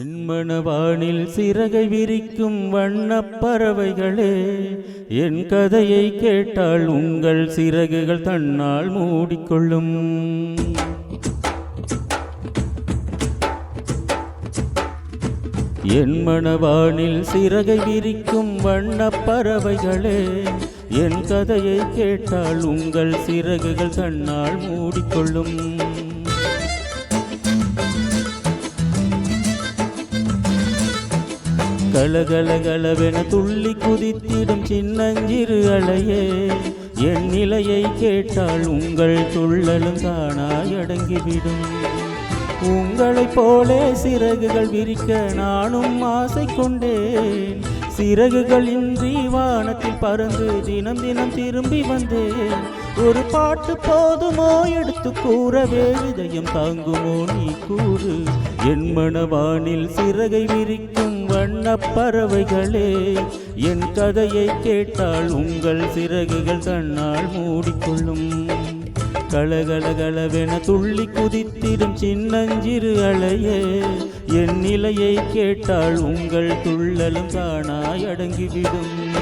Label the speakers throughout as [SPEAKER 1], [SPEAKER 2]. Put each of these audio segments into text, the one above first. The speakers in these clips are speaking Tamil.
[SPEAKER 1] என்மனவானில் சிறகை விரிக்கும் வண்ணப்பறவைகளே என் கதையை கேட்டால் உங்கள் சிறகுகள் தன்னால் மூடிக்கொள்ளும். என் மனவானில் சிறகை விரிக்கும் வண்ணப்பறவைகளே என் கதையை கேட்டால் உங்கள் சிறகுகள் தன்னால் மூடிக்கொள்ளும். கலகலகலவென துள்ளி குதித்திடும் சின்னஞ்சிறு அலையே என் நிலையை கேட்டால் உங்கள் துள்ளலும் தானாய் அடங்கிவிடும் உங்களைப் போலே சிறகுகள் விரிக்க நானும் ஆசை கொண்டேன். சிறகுகள் இன்றி வானத்தில் பறந்து தினம் தினம் திரும்பி வந்தேன். ஒரு பாட்டு போதுமோ? எடுத்து கூறவே இதயம் தாங்குமோ? நீ கூறு. என் மனவானில் சிறகை விரிக்கும் வண்ண பறவைகளே என் கதையை கேட்டால் உங்கள் சிறகுகள் கண்ணால் மூடிக்கொள்ளும். கலகலகலவென துள்ளி குதித்திடும் சின்னஞ்சிறு அலையே என் நிலையை கேட்டால் உங்கள் துள்ளலும் தானாய் அடங்கிவிடும்.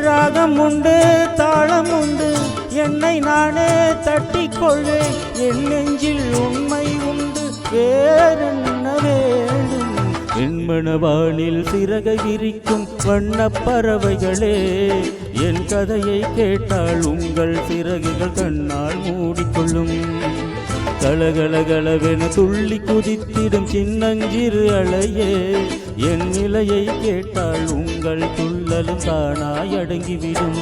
[SPEAKER 1] ராகம் உண்டு தாளம் உண்டு என்னை நானே தட்டிக்கொள்ளேன் என் நெஞ்சில் உண்மை உண்டு வேறென்ன வேண்டும்? என் மனவானில் சிறக விரிக்கும் வண்ணப் பறவைகளே என் கதையை கேட்டால் உங்கள் சிறகுகள் கண்ணால் மூடிக்கொள்ளும். கலகலகலவென துள்ளி குதித்திடும் சின்னஞ்சிறு அலையே என் நிலையை கேட்டால் உங்கள் துள்ளலும் தானாய் அடங்கிவிடும்.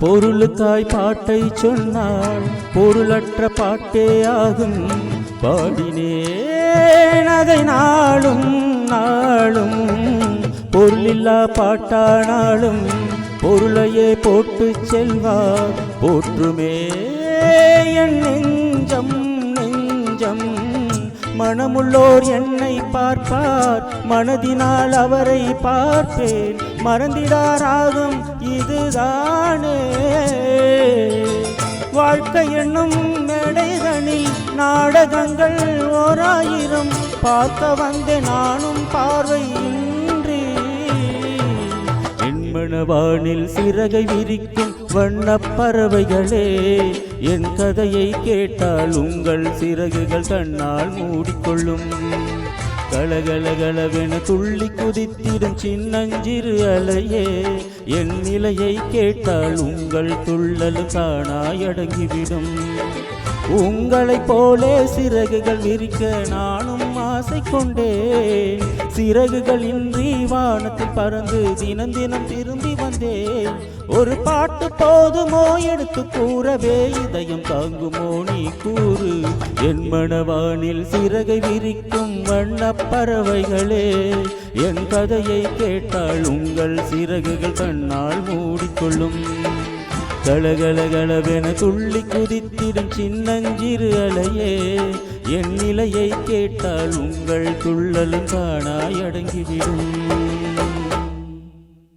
[SPEAKER 1] பொருளுக்காய் பாட்டை சொன்னால் பொருளற்ற பாட்டே ஆகும். பாடினேன் அதை நாளும் நாளும். பொருளில்லா பாட்டானாலும் பொருளையே போட்டு செல்வார் போற்றுமே என் நெஞ்சம் நெஞ்சம். மனமுள்ளோர் என்னை பார்ப்பார் மனதினால் அவரை பார்ப்பேன். மறந்திடாராகும் இதுதானே. வாழ்க்கை என்னும் மேடைதனில் நாடகங்கள் ஓராயிரம். பார்க்க வந்த நானும் பார்வையின்றி. என்மணவானில் சிறகை விரிக்கும் வண்ண பறவைகளே என் கதையை கேட்டால் உங்கள் சிறகுகள் கண்ணால் மூடிக்கொள்ளும். கலகலகலவென துள்ளி குதித்திடும் சின்னஞ்சிறு அலையே என் நிலையை கேட்டால் உங்கள் துள்ளல் காணாய் அடங்கிவிடும் உங்களைப் போலே சிறகுகள் விரிக்க நானும் ஆசை கொண்டே சிறகுகள் இன்றி வானத்தில் பறந்து தினம் தினம் திரும்பி வந்தேன் ஒரு பாட்டு போதுமோ எடுத்து கூறவே இதயம் தாங்குமோ நீ கூறு. என் மனவானில் சிறகை விரிக்கும் வண்ணப் பறவைகளே என் கதையை கேட்டால் உங்கள் சிறகுகள் கண்ணால் மூடிக்கொள்ளும். கலகலகலவென துள்ளி குதித்திடும் சின்னஞ்சிறு அலையே என் நிலையை கேட்டால் உங்கள் துள்ளலும் காணாய் அடங்கிவிடும்.